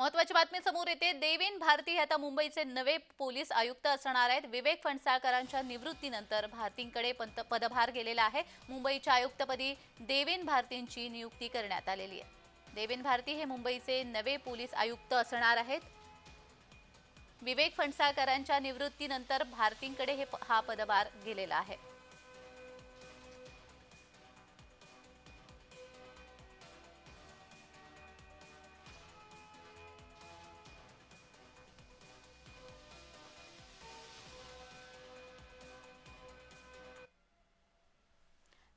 महत्वाची बातमी समोर येते. देवेन भारती हे आता मुंबईचे नवे पोलीस आयुक्त असणार आहेत. विवेक फणसाळकरांच्या निवृत्तीनंतर भारतींकडे पंत पदभार गेलेला आहे. मुंबईच्या आयुक्तपदी देवेन भारतींची नियुक्ती करण्यात आलेली आहे. देवेन भारती हे मुंबईचे नवे पोलीस आयुक्त असणार आहेत. विवेक फणसाळकरांच्या निवृत्तीनंतर भारतींकडे हे प- हा पदभार गेलेला आहे.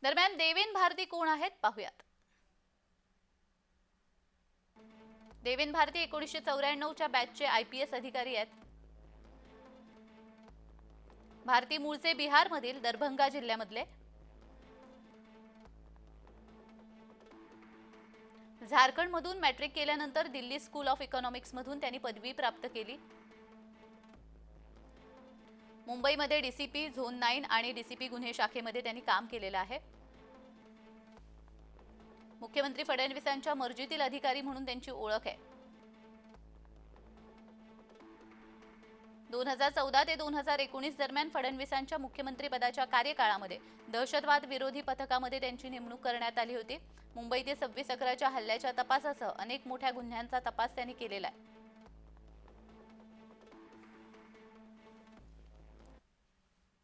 दरम्यान देवेन भारती कोण आहेत पाहूयात. देवेन भारती एकोणीसशे चौऱ्याण्णवच्या बॅचचे आय पी एस अधिकारी आहेत. भारती मूळचे बिहारमधील दरभंगा जिल्ह्यामधले. झारखंडमधून मॅट्रिक केल्यानंतर दिल्ली स्कूल ऑफ इकॉनॉमिक्समधून त्यांनी पदवी प्राप्त केली. मुंबईमध्ये डीसीपी झोन नाईन आणि डीसीपी गुन्हे शाखेमध्ये त्यांनी काम केलेलं आहे. मुख्यमंत्री फडणवीसांच्या मर्जीतील अधिकारी म्हणून त्यांची ओळख आहे. दोन हजार चौदा ते दोन हजार एकोणीस दरम्यान फडणवीसांच्या मुख्यमंत्रीपदाच्या कार्यकाळामध्ये दहशतवाद विरोधी पथकामध्ये त्यांची नेमणूक करण्यात आली होती. मुंबईतील सव्वीस अकराच्या हल्ल्याच्या तपासासह अनेक मोठ्या गुन्ह्यांचा तपास त्यांनी केलेला आहे.